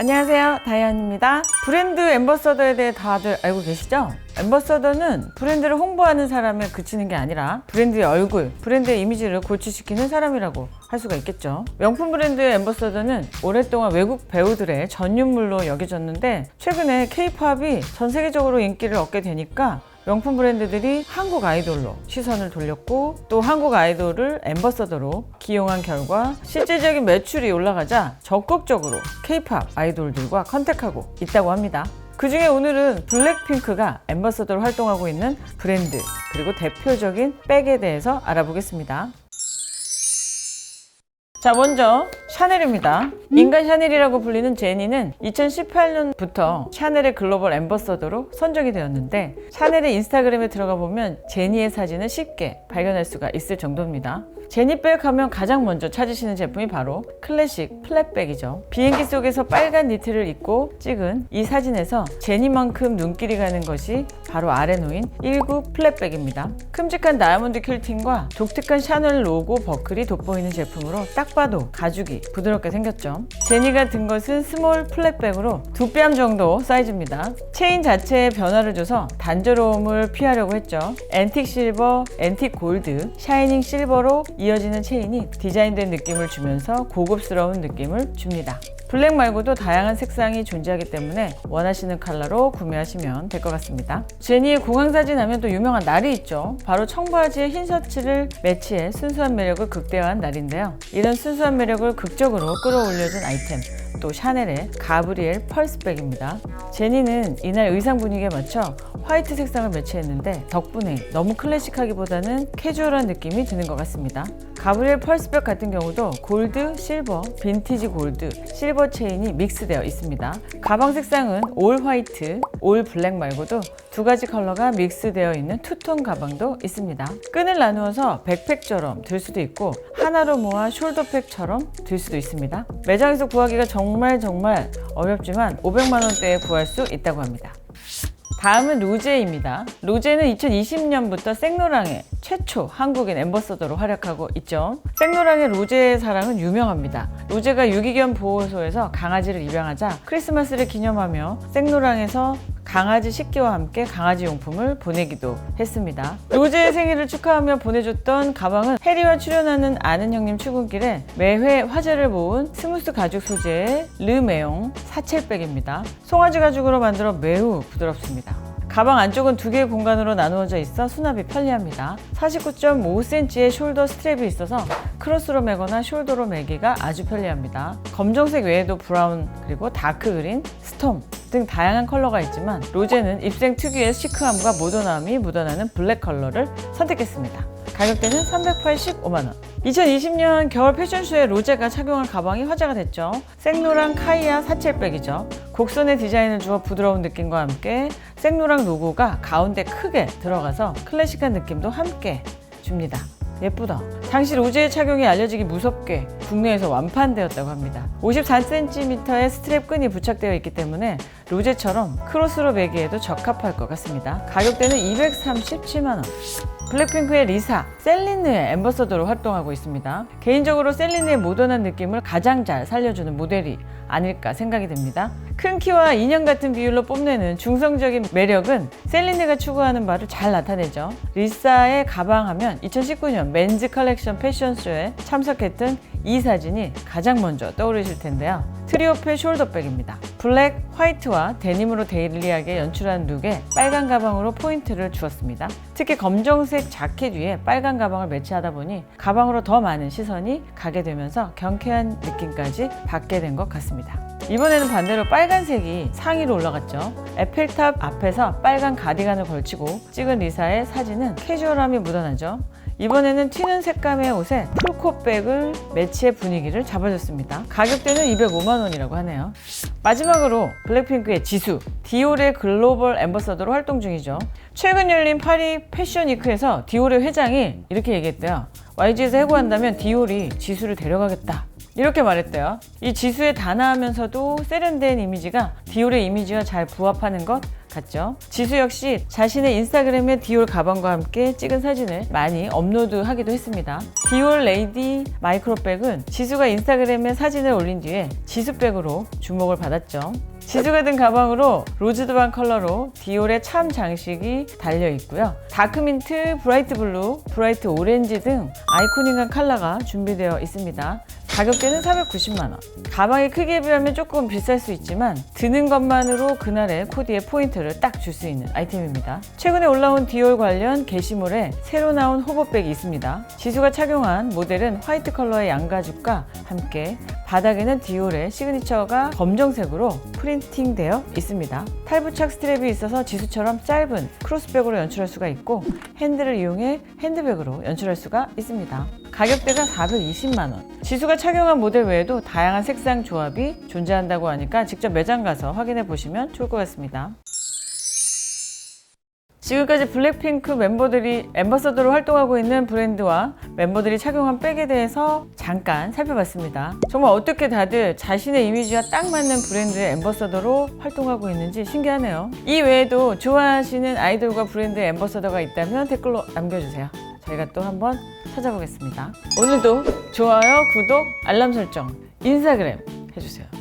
안녕하세요. 다이안입니다. 브랜드 엠버서더에 대해 다들 알고 계시죠? 엠버서더는 브랜드를 홍보하는 사람에 그치는 게 아니라 브랜드의 얼굴, 브랜드의 이미지를 고취시키는 사람이라고 할 수가 있겠죠. 명품 브랜드의 엠버서더는 오랫동안 외국 배우들의 전유물로 여겨졌는데 최근에 케이팝이 전 세계적으로 인기를 얻게 되니까 명품 브랜드들이 한국 아이돌로 시선을 돌렸고 또 한국 아이돌을 엠버서더로 기용한 결과 실질적인 매출이 올라가자 적극적으로 케이팝 아이돌들과 컨택하고 있다고 합니다. 그 중에 오늘은 블랙핑크가 엠버서더로 활동하고 있는 브랜드 그리고 대표적인 백에 대해서 알아보겠습니다. 자, 먼저 샤넬입니다. 인간 샤넬이라고 불리는 제니는 2018년부터 샤넬의 글로벌 엠버서더로 선정이 되었는데 샤넬의 인스타그램에 들어가 보면 제니의 사진을 쉽게 발견할 수가 있을 정도입니다. 제니백 하면 가장 먼저 찾으시는 제품이 바로 클래식 플랫백이죠. 비행기 속에서 빨간 니트를 입고 찍은 이 사진에서 제니만큼 눈길이 가는 것이 바로 아래 놓인 19 플랫백입니다. 큼직한 다이아몬드 퀼팅과 독특한 샤넬 로고 버클이 돋보이는 제품으로 딱 봐도 가죽이 부드럽게 생겼죠. 제니가 든 것은 스몰 플랫백으로 두 뺨 정도 사이즈입니다. 체인 자체에 변화를 줘서 단조로움을 피하려고 했죠. 앤틱 실버, 앤틱 골드, 샤이닝 실버로 이어지는 체인이 디자인된 느낌을 주면서 고급스러운 느낌을 줍니다. 블랙 말고도 다양한 색상이 존재하기 때문에 원하시는 컬러로 구매하시면 될 것 같습니다. 제니의 공항 사진 하면 또 유명한 날이 있죠. 바로 청바지에 흰 셔츠를 매치해 순수한 매력을 극대화한 날인데요. 이런 순수한 매력을 극적으로 끌어올려준 아이템. 또 샤넬의 가브리엘 펄스백입니다. 제니는 이날 의상 분위기에 맞춰 화이트 색상을 매치했는데 덕분에 너무 클래식하기보다는 캐주얼한 느낌이 드는 것 같습니다. 가브리엘 펄스백 같은 경우도 골드, 실버, 빈티지 골드, 실버 체인이 믹스되어 있습니다. 가방 색상은 올 화이트, 올 블랙 말고도 두 가지 컬러가 믹스되어 있는 투톤 가방도 있습니다. 끈을 나누어서 백팩처럼 들 수도 있고 하나로 모아 숄더백처럼 들 수도 있습니다. 매장에서 구하기가 정말 정말 어렵지만 500만 원대에 구할 수 있다고 합니다. 다음은 로제입니다. 로제는 2020년부터 생로랑의 최초 한국인 엠버서더로 활약하고 있죠. 생로랑의 로제의 사랑은 유명합니다. 로제가 유기견 보호소에서 강아지를 입양하자 크리스마스를 기념하며 생로랑에서 강아지 식기와 함께 강아지 용품을 보내기도 했습니다. 로제의 생일을 축하하며 보내줬던 가방은 해리와 출연하는 아는 형님 출근길에 매회 화제를 모은 스무스 가죽 소재의 르메용 사첼백입니다. 송아지 가죽으로 만들어 매우 부드럽습니다. 가방 안쪽은 두 개의 공간으로 나누어져 있어 수납이 편리합니다. 49.5cm의 숄더 스트랩이 있어서 크로스로 매거나 숄더로 매기가 아주 편리합니다. 검정색 외에도 브라운 그리고 다크 그린, 스톰 등 다양한 컬러가 있지만 로제는 입생 특유의 시크함과 모던함이 묻어나는 블랙 컬러를 선택했습니다. 가격대는 385만 원. 2020년 겨울 패션쇼에 로제가 착용한 가방이 화제가 됐죠. 생로랑 카이아 사첼백이죠. 곡선의 디자인을 주어 부드러운 느낌과 함께 생로랑 로고가 가운데 크게 들어가서 클래식한 느낌도 함께 줍니다. 예쁘다. 당시 로제의 착용이 알려지기 무섭게 국내에서 완판되었다고 합니다. 54cm의 스트랩 끈이 부착되어 있기 때문에 로제처럼 크로스로 매기에도 적합할 것 같습니다. 가격대는 237만 원. 블랙핑크의 리사, 셀린느의 엠버서더로 활동하고 있습니다. 개인적으로 셀린느의 모던한 느낌을 가장 잘 살려주는 모델이 아닐까 생각이 듭니다. 큰 키와 인형 같은 비율로 뽐내는 중성적인 매력은 셀린느가 추구하는 바를 잘 나타내죠. 리사의 가방 하면 2019년 맨즈 컬렉션 패션쇼에 참석했던 이 사진이 가장 먼저 떠오르실 텐데요. 트리오페 숄더백입니다. 블랙, 화이트와 데님으로 데일리하게 연출한 룩에 빨간 가방으로 포인트를 주었습니다. 특히 검정색 자켓 위에 빨간 가방을 매치하다 보니 가방으로 더 많은 시선이 가게 되면서 경쾌한 느낌까지 받게 된 것 같습니다. 이번에는 반대로 빨간색이 상위로 올라갔죠. 에펠탑 앞에서 빨간 가디건을 걸치고 찍은 리사의 사진은 캐주얼함이 묻어나죠. 이번에는 튀는 색감의 옷에 풀코백을 매치해 분위기를 잡아줬습니다. 가격대는 205만 원이라고 하네요. 마지막으로 블랙핑크의 지수, 디올의 글로벌 엠버서더로 활동 중이죠. 최근 열린 파리 패션 위크에서 디올의 회장이 이렇게 얘기했대요. YG에서 해고한다면 디올이 지수를 데려가겠다. 이렇게 말했대요. 이 지수에 단아하면서도 세련된 이미지가 디올의 이미지와 잘 부합하는 것 같죠? 지수 역시 자신의 인스타그램에 디올 가방과 함께 찍은 사진을 많이 업로드하기도 했습니다. 디올 레이디 마이크로백은 지수가 인스타그램에 사진을 올린 뒤에 지수백으로 주목을 받았죠. 지수가 든 가방으로 로즈드반 컬러로 디올의 참 장식이 달려 있고요. 다크민트, 브라이트 블루, 브라이트 오렌지 등 아이코닉한 컬러가 준비되어 있습니다. 가격대는 490만 원. 가방의 크기에 비하면 조금 비쌀 수 있지만 드는 것만으로 그날의 코디에 포인트를 딱 줄 수 있는 아이템입니다. 최근에 올라온 디올 관련 게시물에 새로 나온 호버백이 있습니다. 지수가 착용한 모델은 화이트 컬러의 양가죽과 함께 바닥에는 디올의 시그니처가 검정색으로 프린팅되어 있습니다. 탈부착 스트랩이 있어서 지수처럼 짧은 크로스백으로 연출할 수가 있고 핸들을 이용해 핸드백으로 연출할 수가 있습니다. 가격대가 420만 원. 지수가 착용한 모델 외에도 다양한 색상 조합이 존재한다고 하니까 직접 매장 가서 확인해 보시면 좋을 것 같습니다. 지금까지 블랙핑크 멤버들이 엠버서더로 활동하고 있는 브랜드와 멤버들이 착용한 백에 대해서 잠깐 살펴봤습니다. 정말 어떻게 다들 자신의 이미지와 딱 맞는 브랜드의 엠버서더로 활동하고 있는지 신기하네요. 이 외에도 좋아하시는 아이돌과 브랜드의 엠버서더가 있다면 댓글로 남겨주세요. 저희가 또 한번 찾아보겠습니다. 오늘도 좋아요, 구독, 알람 설정, 인스타그램 해주세요.